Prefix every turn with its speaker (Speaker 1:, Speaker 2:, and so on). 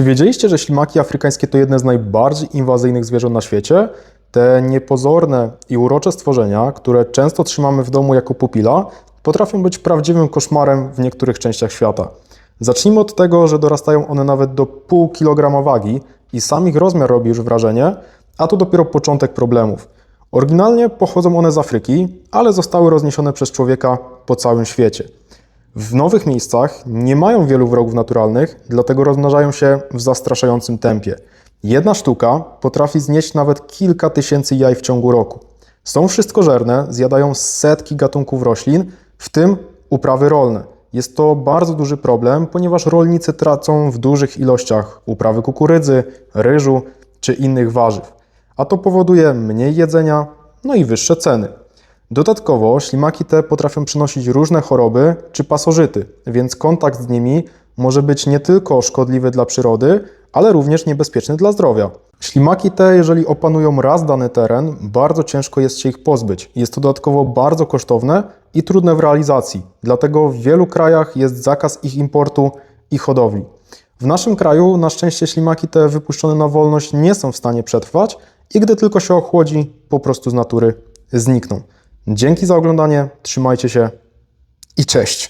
Speaker 1: Czy wiedzieliście, że ślimaki afrykańskie to jedne z najbardziej inwazyjnych zwierząt na świecie? Te niepozorne i urocze stworzenia, które często trzymamy w domu jako pupila, potrafią być prawdziwym koszmarem w niektórych częściach świata. Zacznijmy od tego, że dorastają one nawet do pół kilograma wagi i sam ich rozmiar robi już wrażenie, a to dopiero początek problemów. Oryginalnie pochodzą one z Afryki, ale zostały rozniesione przez człowieka po całym świecie. W nowych miejscach nie mają wielu wrogów naturalnych, dlatego rozmnażają się w zastraszającym tempie. Jedna sztuka potrafi znieść nawet kilka tysięcy jaj w ciągu roku. Są wszystkożerne, zjadają setki gatunków roślin, w tym uprawy rolne. Jest to bardzo duży problem, ponieważ rolnicy tracą w dużych ilościach uprawy kukurydzy, ryżu czy innych warzyw, a to powoduje mniej jedzenia, no i wyższe ceny. Dodatkowo ślimaki te potrafią przynosić różne choroby czy pasożyty, więc kontakt z nimi może być nie tylko szkodliwy dla przyrody, ale również niebezpieczny dla zdrowia. Ślimaki te, jeżeli opanują raz dany teren, bardzo ciężko jest się ich pozbyć. Jest to dodatkowo bardzo kosztowne i trudne w realizacji, dlatego w wielu krajach jest zakaz ich importu i hodowli. W naszym kraju na szczęście ślimaki te wypuszczone na wolność nie są w stanie przetrwać i gdy tylko się ochłodzi, po prostu z natury znikną. Dzięki za oglądanie, trzymajcie się i cześć!